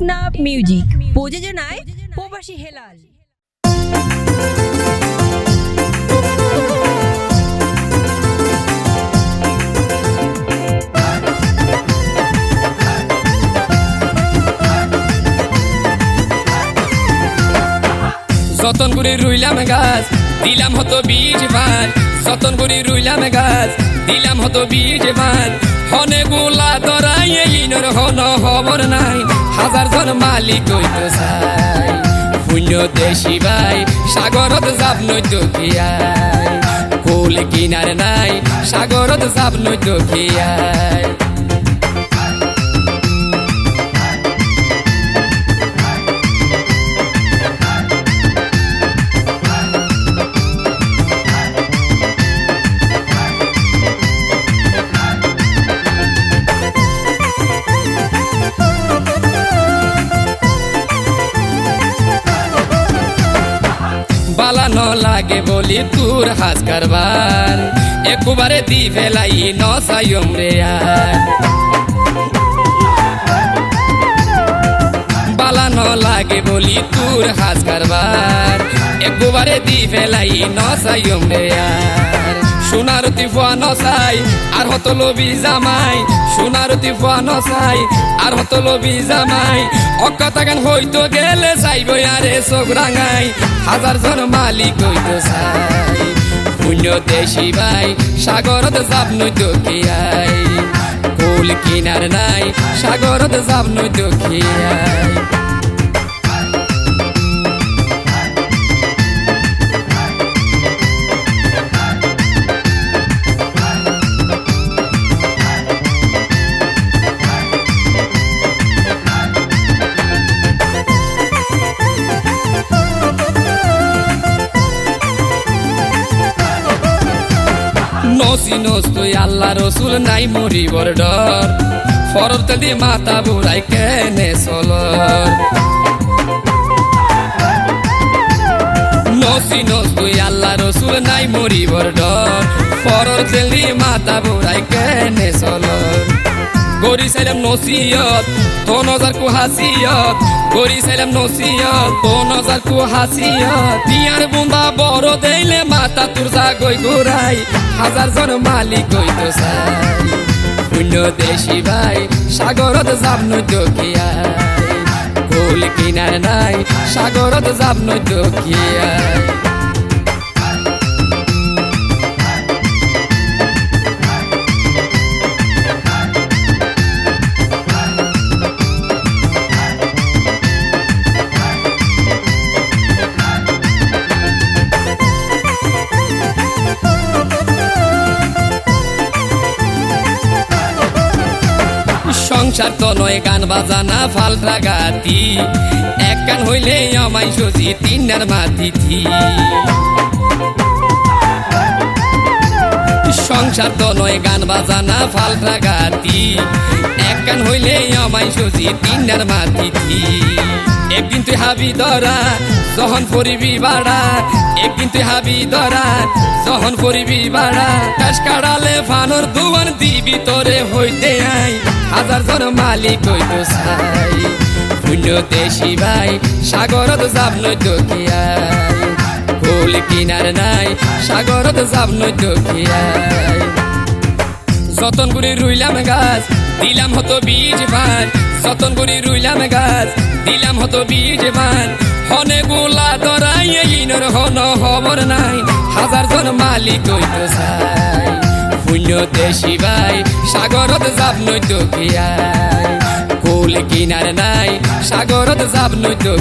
Teknaf music প্রযোজনায় প্রবাসী হেলাল যতন রইলাম গাছ, দিলাম হতো বীজ ভান যতন রইলাম গাছ, দিলাম হতো বীজ ভান হনে গোলা দরাই ইনর হন খবর নাই। হাজার জন মালিক হইতো চাই শূন্য দেশি ভাই, সাগরত যাব নইতো কিয়াই কোল কিনার নাই, সাগরত যাব নইতো খিয়াই বালানো লাগে বলি তোর হাজ কারবার একবারে দি ফেলাই নসাইম রে আর বালানো লাগে বলি তোর হাজ কারবার একবারে দি ফেলাই নসাইম রে আর সোনার তিফুয়া নসাই আর হত লবি জামাই সোনার তিফুয়া চাই, আর হতো লবি জামাই। অকথা গান হইতো গেলে চাইব আরে চোখ রাঙাই। হাজার জন মালিক হইতো চাই। শূন্য দেশি ভাই সাগরত যাব নইতো খিয়াই কুল কিনার নাই, সাগরত যাব নইতো খিয়াই নসি নস তুই আল্লাহ রসুল নাই মরিবর ডর। ফরর তেদি মাতা বুড়াই কেনে চলর নসি নস তুই আল্লাহ রসুল নাই মরিবর ডর। ফরর তেলি মাতা বুড়াই কেনে চলর গরি সাইলাম নসিয়ত তো নজার কু হাসিয়ত গরি সাইলাম নসিয়ত তো নজার কু হাসিয়ত টিয়ার বুন্দা বড় দেইলে মাতা তোর জাগই ঘুরাই হাজার জন মালিক হইতো চাই। শূন্য দেশি ভাই সাগরত যাব নইত খিয়াই কুল কিনার নাই সাগরত যাব নইত তো নয়, গান বাজানা ফালটা গাতি এক গান হইলে আমাই সজি তিনার মাতিথি সংসার তো নয়, গান বাজানা ফালটা গাতি এক গান হইলে আমাই সজি তিনার মাতিথি একদিন তুই হাবি ধরা যখন পরিবি বাড়া। একদিন তুই হাবি ধরা যখন পরিবি বাড়া। কাশ কাড়ালে ফানোর দুয়ার দিবি তোরে হইতে আই। হাজার জন মালিক হইতো চাই শূন্য দেশি ভাই, সাগরত যাব খিয়াই ফুল কিনার নাই, সাগরত নইত খিয়াই যতন করে রইলাম গাছ, দিলাম হতো বীজ ভান যতন করি রুইলাম গাছ, দিলাম হতো বীজ মান হনে গোলা দরাই ইনর হন খবর নাই। হাজার জন মালিক হইতো চাই। শূন্য দেশি ভাই সাগরত যাব নইতো খিয়াই কুল কিনার নাই, সাগরত যাব নইতো